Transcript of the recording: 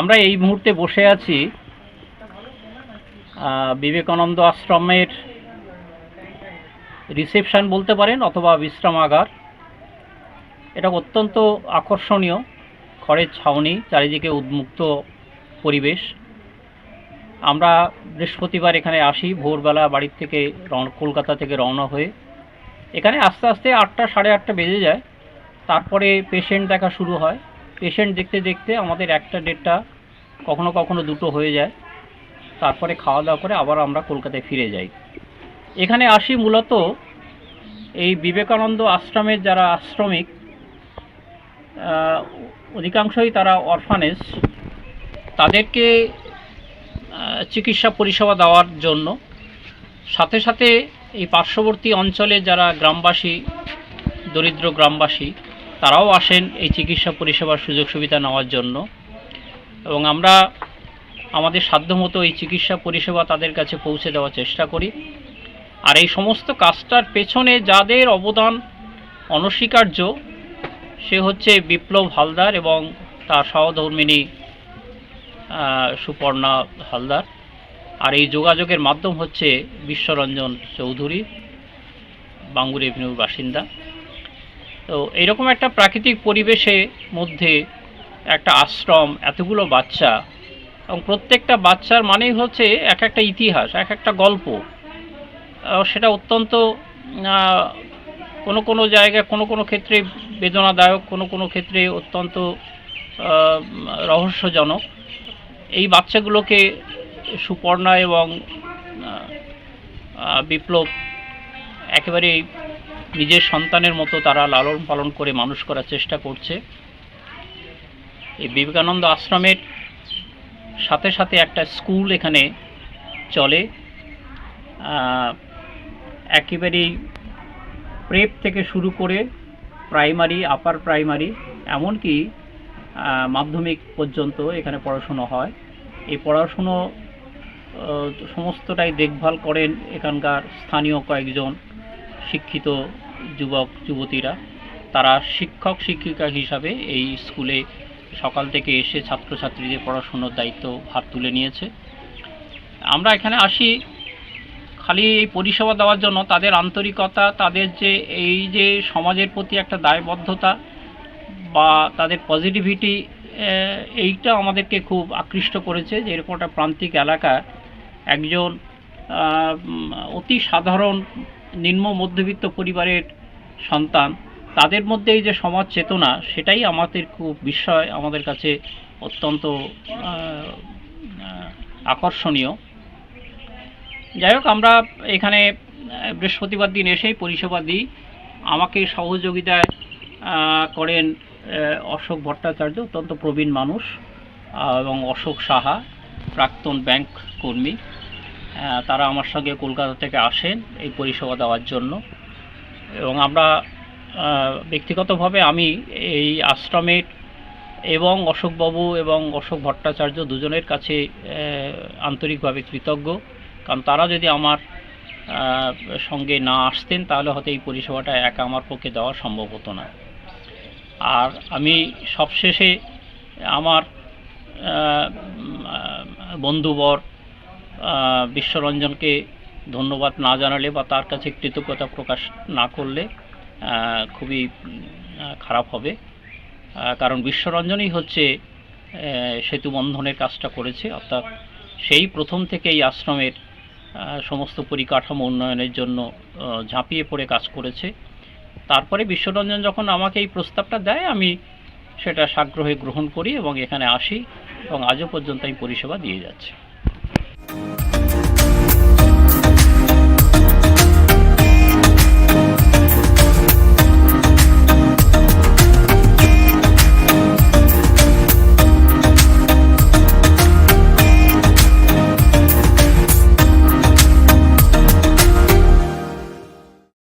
আমরা এই মুহূর্তে বসে আছি বিবেকানন্দ আশ্রমের রিসেপশন বলতে পারেন অথবা বিশ্রামাগার। এটা অত্যন্ত আকর্ষণীয়, খড়ের ছাউনি, চারিদিকে উন্মুক্ত পরিবেশ। আমরা বৃহস্পতিবার এখানে আসি, ভোরবেলা বাড়ির থেকে কলকাতা থেকে রওনা হয়ে। এখানে আস্তে আস্তে আটটা সাড়ে আটটা বেজে যায়, তারপরে পেশেন্ট দেখা শুরু হয়। পেশেন্ট দেখতে দেখতে আমাদের একটা দেড়টা কখনো কখনো দুটো হয়ে যায়। তারপরে খাওয়া দাওয়া করে আবার আমরা কলকাতায় ফিরে যাই। এখানে আসি মূলত এই বিবেকানন্দ আশ্রমের যারা আশ্রমিক অধিকাংশই তারা অরফানেজ তাদেরকে চিকিৎসা পরিষেবা দেওয়ার জন্য। সাথে সাথে এই পার্শ্ববর্তী অঞ্চলে যারা গ্রামবাসী, দরিদ্র গ্রামবাসী তারাও আসেন এই চিকিৎসা পরিষেবার সুযোগ সুবিধা নেওয়ার জন্য। এবং আমরা আমাদের সাধ্যমতো এই চিকিৎসা পরিষেবা তাদের কাছে পৌঁছে দেওয়ার চেষ্টা করি। আর এই সমস্ত কাজটার পেছনে যাদের অবদান অনস্বীকার্য, সে হচ্ছে বিপ্লব হালদার এবং তার সহধর্মিনী সুপর্ণা হালদার। আর এই যোগাযোগের মাধ্যম হচ্ছে বিশ্বরঞ্জন চৌধুরী, বাঙ্গুর এভিনিউর বাসিন্দা। তো এইরকম একটা প্রাকৃতিক পরিবেশে মধ্যে একটা আশ্রম, এতগুলো বাচ্চা এবং প্রত্যেকটা বাচ্চার মানেই হচ্ছে এক একটা ইতিহাস, এক একটা গল্প। সেটা অত্যন্ত কোনো কোনো জায়গায়, কোনো কোনো ক্ষেত্রে বেদনাদায়ক, কোনো কোনো ক্ষেত্রে অত্যন্ত রহস্যজনক। এই বাচ্চাগুলোকে সুপর্ণা এবং বিপ্লব একেবারে নিজের সন্তানের মতো তারা লালন পালন করে মানুষ করার চেষ্টা করছে। এই বিবেকানন্দ আশ্রমের সাথে সাথে একটা স্কুল এখানে চলে। একেবারেই প্রেপ থেকে শুরু করে প্রাইমারি, আপার প্রাইমারি, এমনকি মাধ্যমিক পর্যন্ত এখানে পড়াশুনো হয়। এই পড়াশুনো সমস্তটাই দেখভাল করেন এখানকার স্থানীয় কয়েকজন। শিক্ষিত যুবক, যুবতীরা, তারা শিক্ষক, শিক্ষিকা হিসাবে এই স্কুলে সকাল থেকে এসে ছাত্রছাত্রীদের পড়াশুনোর দায়িত্ব হাত তুলে নিয়েছে। আমরা এখানে আসি খালি এই পরিষেবা দেওয়ার জন্য, তাদের আন্তরিকতা, তাদের যে এই যে সমাজের প্রতি একটা দায়বদ্ধতা বা তাদের পজিটিভিটি এইটা আমাদেরকে খুব আকৃষ্ট করেছে যে এরকম একটা প্রান্তিক এলাকা একজন অতি সাধারণ নিম্ন মধ্যবিত্ত পরিবারের সন্তান, তাদের মধ্যে এই যে সমাজ চেতনা, সেটাই আমাদের খুব বিস্ময়, আমাদের কাছে অত্যন্ত আকর্ষণীয়। যাই হোক, আমরা এখানে বৃহস্পতিবার দিন এসেই পরিষেবা দিই। আমাকে সহযোগিতায় করেন অশোক ভট্টাচার্য, অত্যন্ত প্রবীণ মানুষ এবং অশোক সাহা, প্রাক্তন ব্যাংক কর্মী। তারা আমার সঙ্গে কলকাতা থেকে আসেন এই পরিষেবা দেওয়ার জন্য। এবং আমরা ব্যক্তিগতভাবে আমি এই আশ্রমের এবং অশোকবাবু এবং অশোক ভট্টাচার্য দুজনের কাছে আন্তরিকভাবে কৃতজ্ঞ। কারণ তারা যদি আমার সঙ্গে না আসতেন, তাহলে হয়তো এই পরিষেবাটা একা আমার পক্ষে দেওয়া সম্ভব হতো না। আর আমি সবশেষে আমার বন্ধুবর বিশ্বরঞ্জনকে ধন্যবাদ না জানালে বা তার কাছে কৃতজ্ঞতা প্রকাশ না করলে খুবই খারাপ হবে। কারণ বিশ্বরঞ্জনই হচ্ছে সেতু বন্ধনের কাজটা করেছে। অর্থাৎ সেই প্রথম থেকে এই আশ্রমের সমস্ত পরিকাঠামো উন্নয়নের জন্য ঝাঁপিয়ে পড়ে কাজ করেছে। তারপরে বিশ্বরঞ্জন যখন আমাকে এই প্রস্তাবটা দেয়, আমি সেটা সাগ্রহে গ্রহণ করি এবং এখানে আসি এবং আজও পর্যন্ত আমি পরিষেবা দিয়ে যাচ্ছি।